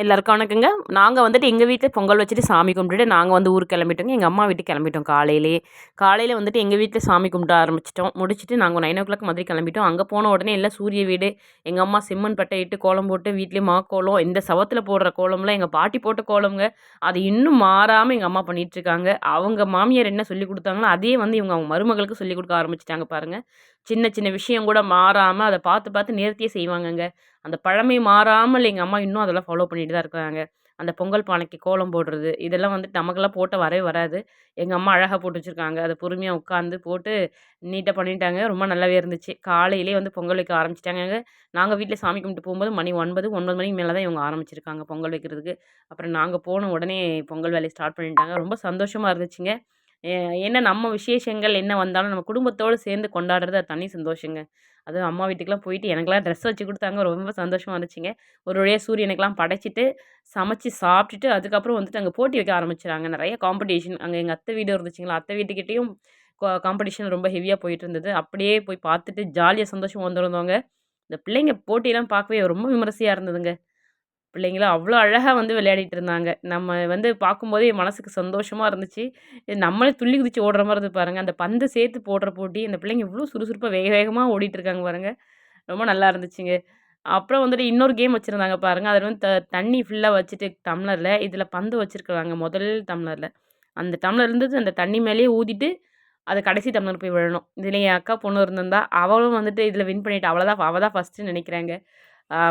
எல்லாருக்கும் வணக்கங்க. நாங்கள் வந்துட்டு எங்கள் வீட்டில் பொங்கல் வச்சுட்டு சாமி கும்பிட்டுட்டு நாங்கள் வந்து ஊருக்கு கிளம்பிட்டோங்க. எங்கள் அம்மா வீட்டுக்கு கிளம்பிட்டோம் காலையிலே. காலையில் வந்துட்டு எங்கள் வீட்டில் சாமி கும்பிட ஆரம்பிச்சிட்டோம். முடிச்சுட்டு நாங்கள் நைன் ஓ கிளாக் மாதிரி கிளம்பிட்டோம். அங்கே போன உடனே எல்லாம் சூரிய வீடு எங்கள் அம்மா செம்மண் பட்டை இட்டு கோலம் போட்டு வீட்லேயே மா கோலம் இந்த சவத்தில் போடுற கோலம்லாம் எங்கள் பாட்டி போட்ட கோலம்ங்க. அது இன்னும் மாறாமல் எங்கள் அம்மா பண்ணிகிட்ருக்காங்க அவங்க மாமியார் என்ன சொல்லி கொடுத்தாங்களோ அதே வந்து இவங்க அவங்க மருமகளுக்கு சொல்லி கொடுக்க ஆரம்பிச்சிட்டாங்க பாருங்கள் சின்ன சின்ன விஷயம் கூட மாறாமல் அதை பார்த்து பார்த்து நேர்த்தியே செய்வாங்கங்க. அந்த பழமை மாறாமல் எங்கள் அம்மா இன்னும் அதெல்லாம் ஃபாலோ பண்ணிட்டு தான் இருக்கிறாங்க அந்த பொங்கல் பானைக்கு கோலம் போடுறது இதெல்லாம் வந்துட்டு நமக்கெல்லாம் போட்ட வரவே வராது. எங்கள் அம்மா அழகாக போட்டு வச்சுருக்காங்க. அதை பொறுமையாக உட்காந்து போட்டு நீட்டாக பண்ணிட்டாங்க. ரொம்ப நல்லாவே இருந்துச்சு. காலையிலே வந்து பொங்கல் வைக்க ஆரம்பிச்சிட்டாங்க. நாங்கள் வீட்டில் சாமி கும்பிட்டு போகும்போது மணி ஒன்பது ஒன்பது மணிக்கு மேலே தான் இவங்க ஆரம்பிச்சிருக்காங்க பொங்கல் வைக்கிறதுக்கு. அப்புறம் நாங்கள் போன உடனே பொங்கல் வேலையை ஸ்டார்ட் பண்ணிட்டாங்க. ரொம்ப சந்தோஷமாக இருந்துச்சுங்க. என்ன நம்ம விசேஷங்கள் என்ன வந்தாலும் நம்ம குடும்பத்தோடு சேர்ந்து கொண்டாடுறது அது தனி சந்தோஷங்க. அதுவும் அம்மா வீட்டுக்கெலாம் போயிட்டு எனக்கெலாம் ட்ரெஸ் வச்சு கொடுத்தாங்க. ரொம்ப சந்தோஷமாக இருந்துச்சுங்க. ஒரு வழியாக சூரியனுக்கெலாம் படைச்சிட்டு சமைச்சு சாப்பிட்டுட்டு அதுக்கப்புறம் வந்துட்டு அங்கே போட்டி வைக்க ஆரம்பிச்சிட்டாங்க. நிறைய காம்படிஷன் அங்கே எங்கள் அத்தை வீடு இருந்துச்சுங்களா? அத்தை வீட்டுக்கிட்டேயும் காம்படிஷன் ரொம்ப ஹெவியாக போயிட்டு இருந்தது. அப்படியே போய் பார்த்துட்டு ஜாலியாக சந்தோஷம் வந்துருந்தவங்க இந்த பிள்ளைங்க போட்டியெல்லாம் பார்க்கவே ரொம்ப விமரிசையாக இருந்ததுங்க. பிள்ளைங்களும் அவ்வளோ அழகாக வந்து விளையாடிட்டு இருந்தாங்க. நம்ம வந்து பார்க்கும்போதே மனசுக்கு சந்தோஷமாக இருந்துச்சு. நம்மளே துள்ளி குதிச்சு ஓடுற மாதிரி இருந்து பாருங்கள் அந்த பந்தை சேர்த்து போடுற போட்டி அந்த பிள்ளைங்க இவ்வளோ சுறுசுறுப்பாக வேக வேகமாக ஓடிட்டு இருக்காங்க பாருங்கள் ரொம்ப நல்லா இருந்துச்சுங்க. அப்புறம் வந்துட்டு இன்னொரு கேம் வச்சுருந்தாங்க பாருங்கள் அதில் வந்து த தண்ணி ஃபுல்லாக வச்சுட்டு டம்ளரில் இதில் பந்து வச்சுருக்குறாங்க முதல் டம்ளரில். அந்த டம்ளர் இருந்தது அந்த தண்ணி மேலேயே ஊதிட்டு அது கடைசி டம்ளர் போய் விழணும். இதில் என் அக்கா பொண்ணு இருந்திருந்தா அவளும் வந்துட்டு இதில் வின் பண்ணிவிட்டு அவளை தான் அவள் தான் ஃபஸ்ட்டு நினைக்கிறாங்க.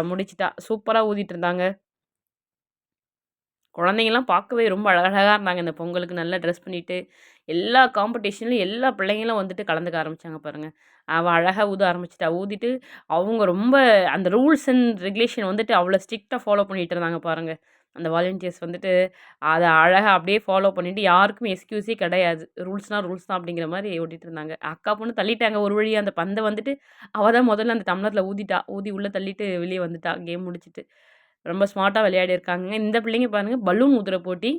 முடிச்சிட்டா. சூப்பராக ஊதிட்டு இருந்தாங்க. குழந்தைங்கலாம் பார்க்கவே ரொம்ப அழகழகாக இருந்தாங்க. இந்த பொங்கலுக்கு நல்லா ட்ரெஸ் பண்ணிவிட்டு எல்லா காம்படிஷன்லையும் எல்லா பிள்ளைங்களும் வந்துட்டு கலந்துக்க ஆரம்பித்தாங்க பாருங்கள் அவள் அழகாக ஊத ஆரம்பிச்சிட்டா. ஊதிட்டு அவங்க ரொம்ப அந்த ரூல்ஸ் அண்ட் ரெகுலேஷன் வந்துட்டு அவ்வளோ ஸ்ட்ரிக்டாக ஃபாலோ பண்ணிகிட்டு இருந்தாங்க பாருங்கள் அந்த வாலண்டியர்ஸ் வந்துட்டு அதை அழகாக அப்படியே ஃபாலோ பண்ணிவிட்டு யாருக்கும் எக்ஸ்கியூஸே கிடையாது. ரூல்ஸ்னால் ரூல்ஸ் தான் அப்படிங்கிற மாதிரி ஓட்டிகிட்டு இருந்தாங்க. அக்கா பொண்ணு தள்ளிட்டாங்க ஒரு வழியாக அந்த பந்தை வந்துட்டு அவள் தான் முதல்ல அந்த டம்ளரில் ஊதிட்டா. ஊதி உள்ளே தள்ளிட்டு வெளியே வந்துட்டா. கேம் முடிச்சுட்டு. ரொம்ப ஸ்மார்ட்டாக விளையாடிருக்காங்க இந்த பிள்ளைங்க பாருங்கள் பலூன் ஊதுற போட்டி.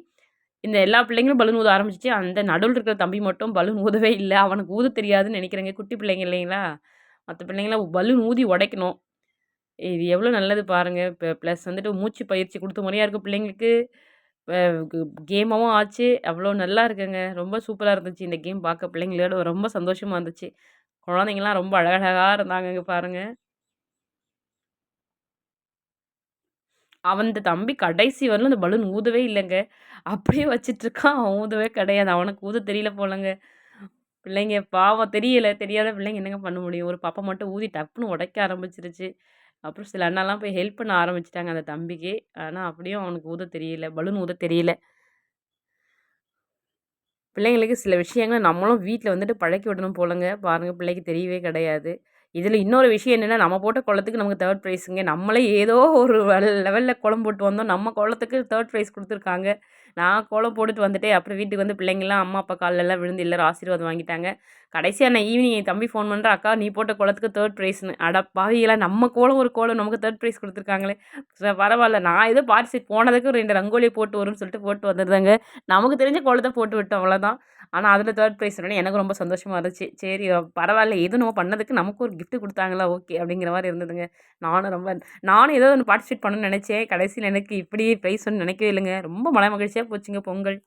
இந்த எல்லா பிள்ளைங்களும் பலூன் ஊத ஆரம்பிச்சிச்சு. அந்த நடுவில் இருக்கிற தம்பி மட்டும் பலூன் ஊதவே இல்லை. அவனுக்கு ஊத தெரியாதுன்னு நினைக்கிறேங்க. குட்டி பிள்ளைங்க இல்லைங்களா? மற்ற பிள்ளைங்களாம் பலூன் ஊதி உடைக்கணும். இது எவ்வளோ நல்லது பாருங்கள் இப்போ ப்ளஸ் வந்துட்டு மூச்சு பயிற்சி கொடுத்த முறையாக இருக்குது பிள்ளைங்களுக்கு. கேமாகவும் ஆச்சு. அவ்வளோ நல்லா இருக்குங்க. ரொம்ப சூப்பராக இருந்துச்சு இந்த கேம் பார்க்க பிள்ளைங்களோட. ரொம்ப சந்தோஷமாக இருந்துச்சு. குழந்தைங்களாம் ரொம்ப அழகழகாக இருந்தாங்க பாருங்கள் அவன் தம்பி கடைசி வரலும் அந்த பலூன் ஊதவே இல்லைங்க. அப்படியே வச்சிட்ருக்கான் அவன் ஊதவே கிடையாது. அவனுக்கு ஊத தெரியல போலங்க. பிள்ளைங்க பாவம். தெரியல. தெரியாத பிள்ளைங்க என்னங்க பண்ண முடியும்? ஒரு பாப்பா மட்டும் ஊதி டப்புன்னு உடைக்க ஆரம்பிச்சிருச்சு. அப்புறம் சில அண்ணாலாம் போய் ஹெல்ப் பண்ண ஆரம்பிச்சிட்டாங்க அந்த தம்பிக்கு. ஆனால் அப்படியும் அவனுக்கு ஊத தெரியல பலூன் ஊத தெரியல. பிள்ளைங்களுக்கு சில விஷயங்களை நம்மளும் வீட்டில் வந்துட்டு பழக்கி விடணும் போலங்க. பாருங்கள் பிள்ளைக்கு தெரியவே கிடையாது. இதில் இன்னொரு விஷயம் என்னென்னா நம்ம போட்ட குளத்துக்கு நமக்கு தேர்ட் ப்ரைஸுங்க நம்மளே ஏதோ ஒரு லெவலில் குளம் போட்டு வந்தோம். நம்ம குளத்துக்கு தேர்ட் ப்ரைஸ் கொடுத்துருக்காங்க. நான் கோலம் போட்டுட்டு வந்துட்டேன். அப்புறம் வீட்டுக்கு வந்து பிள்ளைங்கள்லாம் அம்மா அப்பா காலெல்லாம் விழுந்து எல்லோரும் ஆசீர்வாதம் வாங்கிட்டாங்க. கடைசியாக நான் ஈவினிங் என் தம்பி ஃபோன் பண்ணுற அக்கா நீ போட்ட குளத்துக்கு தேர்ட் ப்ரைஸ்னு அட பாவியெல்லாம் நம்ம கோலம் ஒரு கோலம் நமக்கு தேர்ட் ப்ரைஸ் கொடுத்துருக்காங்களே. பரவாயில்ல. நான் ஏதோ பார்ட்டிசிபேட் போனதுக்கு ரெண்டு ரங்கோலி போட்டு வரும்னு சொல்லிட்டு போட்டு வந்துருந்தாங்க. நமக்கு தெரிஞ்ச கோலத்தை போட்டு விட்டோம் அவ்வளோதான் ஆனால் அதில் தேர்ட் ப்ரைஸ் எனக்கு ரொம்ப சந்தோஷமாக இருந்துச்சு. சரி பரவாயில்ல. எதுவும் நம்ம பண்ணதுக்கு நமக்கு ஒரு கிஃப்ட் கொடுத்தாங்களா ஓகே அப்படிங்கிற மாதிரி இருந்ததுங்க. நானும் ரொம்ப நானும் ஏதோ ஒன்று பார்ட்டிசிபேட் பண்ணணும்னு நினச்சேன். கடைசியில் எனக்கு இப்படி ப்ரைஸ் ஒன்று நினைக்கவே இல்லைங்க. ரொம்ப மன மகிழ்ச்சியாக போச்சுங்க பொங்கல்.